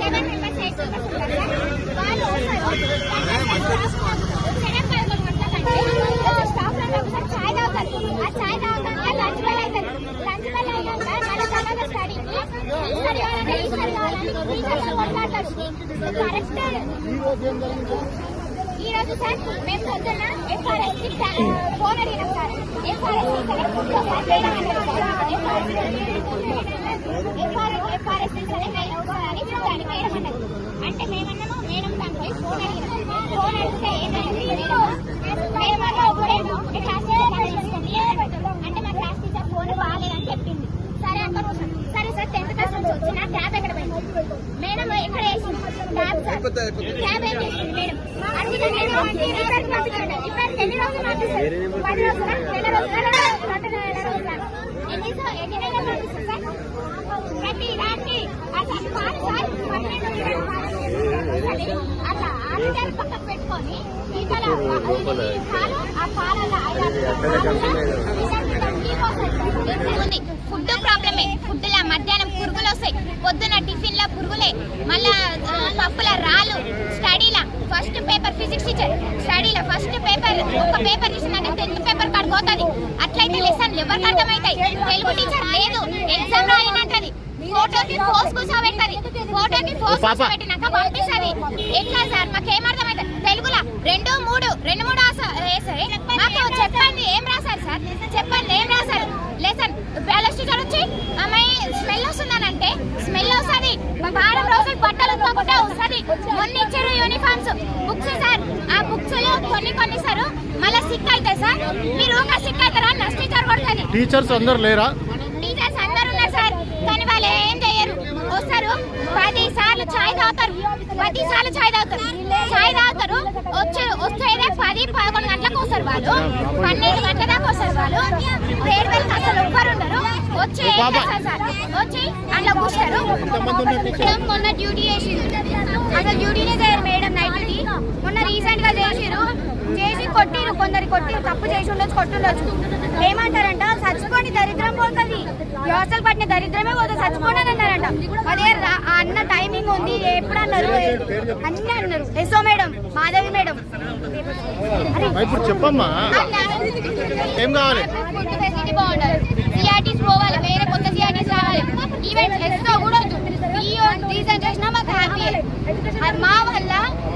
Seven members, eight members ఉంటారు sir. వాళ్ళు వస్తారు. సెవెన్ పదకొండు గంటలకంటే స్టాఫ్లో ఒకసారి చాయ్ తాగుతారు. ఆ చాయ్ తాగుతాక లంచ్ బెల్ లంచ్ బెల్ స్టడీకి ఈ కావాలంటే కావాలని కొట్లాడతారు. కరెక్ట్ ఈ రోజు సార్ మేము పొద్దున్న ఎఫ్ఆర్ఎస్ ఫోన్ అడిగినాం సార్. ఎఫ్ఆర్ఎస్ సరే ఎఫ్ఆర్ఎస్ ఎఫ్ఆర్ఎస్ చూడాలి మేడం అన్నది. అంటే మేమన్నాము మేడం దానికి పోయి ఫోన్ అడిగినాం. ఫోన్ అడిగితే ఏదైనా మేమన్నా ఒకటే క్లాస్ అంటే మా క్లాస్ టీచర్ ఫోన్ బాగాలేదని చెప్పింది సరే అక్కడ సరే సార్ టెన్త్ క్లాస్ నుంచి వచ్చిన ట్యాబ్ ఎక్కడ పోయింది మేడం ఎక్కడ వేసింది ట్యాబ్ సార్ ట్యాబ్ ఏం చేసింది మేడం ఎన్ని రోజులు పంపిస్తారు పది నెల రెండు ఎన్ని ఎన్ని నెలలు పంపిస్తారు సార్ ప్రతి పన్నెండు అట్లా ఆరు పక్కకు పెట్టుకొని ఫుడ్ ప్రాబ్లమే ఫుడ్ లా మధ్యాహ్నం పురుగులు వస్తాయి పొద్దున టిఫిన్ లా పురుగులే మళ్ళా పప్పుల రాళ్ళు స్టడీలా ఫస్ట్ పేపర్ ఫిజిక్స్ టీచర్ స్టడీలో ఫస్ట్ పేపర్ ఒక పేపర్ ఇచ్చిందంటే టెన్త్ పేపర్ కాడ పోతుంది అట్లయితే లెసన్ ఎవరికి అర్థమవుతాయి తెలుగు టీచర్ లేదు ఎగ్జామ్ రాయనంటది ఫోటోకి ఫోర్స్ కూర్చోబెట్టది ఫోటోకి ఫోర్స్ పాప. కూర్చోబెట్టినాక పంపిస్తుంది. ఎట్లా సార్? మాకు ఏం అర్థమైంది తెలుగులో? రెండు మూడు రెండు మూడు మాకు చెప్పండి ఏం రాశారు సార్? చెప్పండి ఏం రాశారు? లెసన్ బ్యాలెన్స్ టీచర్ వచ్చి అమ్మాయి స్మెల్ వస్తుందనంటే స్మెల్ వస్తుంది. వారం రోజులు బట్టలు ఉతకకుండా వస్తుంది. మొన్న ఇచ్చారు యూనిఫామ్స్ బుక్స్ సార్. ఆ బుక్స్లో కొన్ని కొన్ని సార్ మళ్ళీ సిక్ అయితే సార్. మీరు సిక్ అవుతారా? నష్ట టీచర్ కొడుతుంది. టీచర్స్ అందరు లేరా టీచర్స్ అందరు ఉన్నారు సార్ కానీ వాళ్ళు ఏం చేయరు వస్తారు పది సార్లు చాయ్ తాగుతారు. పది సార్లు చాయ్ తాగుతారు. చాయ్ తాగుతారు. వచ్చి వస్తేనే పది పదకొండు గంటలకు వస్తారు వాళ్ళు. పన్నెండు గంటల దాకా వస్తారు వాళ్ళు. అసలు ఎవ్వరు ఉండరు. వచ్చి వచ్చి అందులో కూర్చారు మొన్న డ్యూటీ చేసిరు అసలు డ్యూటీనే చేయరు మేడం నైట్ మొన్న రీసెంట్గా చేసిరు చేసి కొట్టిరు కొందరు కొట్టిరు తప్పు చేసి ఉండొచ్చు కొట్టుండొచ్చు. ఏమంటారంట? చచ్చిపోండి దరిద్రం పోతుంది. యోసలు పట్టిన దరిద్రమే పోతుంది చచ్చిపోండి అని అన్నారంట అదే అన్న టైమింగ్ ఉంది ఎప్పుడు అన్నారు అన్ని అన్నారు. SO madam Madhavi madam. ఇప్పుడు చెప్పమ్మా. ఏం కావాలి? ఫెసిలిటీ బాగుండాలి. సిఆర్టీస్ పోవాలి వేరే కొత్త సిఆర్టీస్ రావాలి. కూడా ఈ రీజన్ చేసినా మాకు హ్యాపీ అది మా వల్ల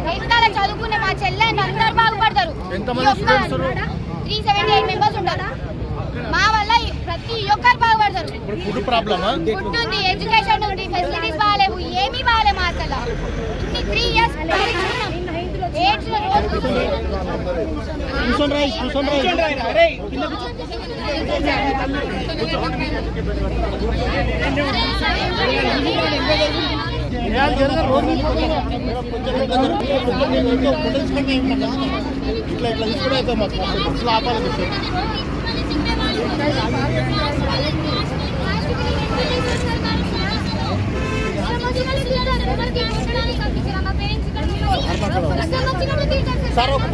వెనకాల చదువుకునే మా చెల్లె అందరు బాగుపడతారు ఎంతమంది students ఉన్నారు? త్రీ సెవెంటీ ఎయిట్ మెంబర్స్ ఉంటారు మా వల్ల ప్రతి ఒక్కరు బాగుపడతారు. ఇప్పుడు ఫుడ్ ప్రాబ్లమా ఫుడ్ ఉంది ఎడ్యుకేషన్ ఉంది ఫెసిలిటీస్ బాగాలేవు ఏమీ బాగాలేవు మా అసలు ఇన్ని త్రీ ఇయర్స్ ఎయిడ్స్ రోజు ఇట్లా ఇట్లా తీసుకుని అయితే మాకు బస్సులు సార్ ఒక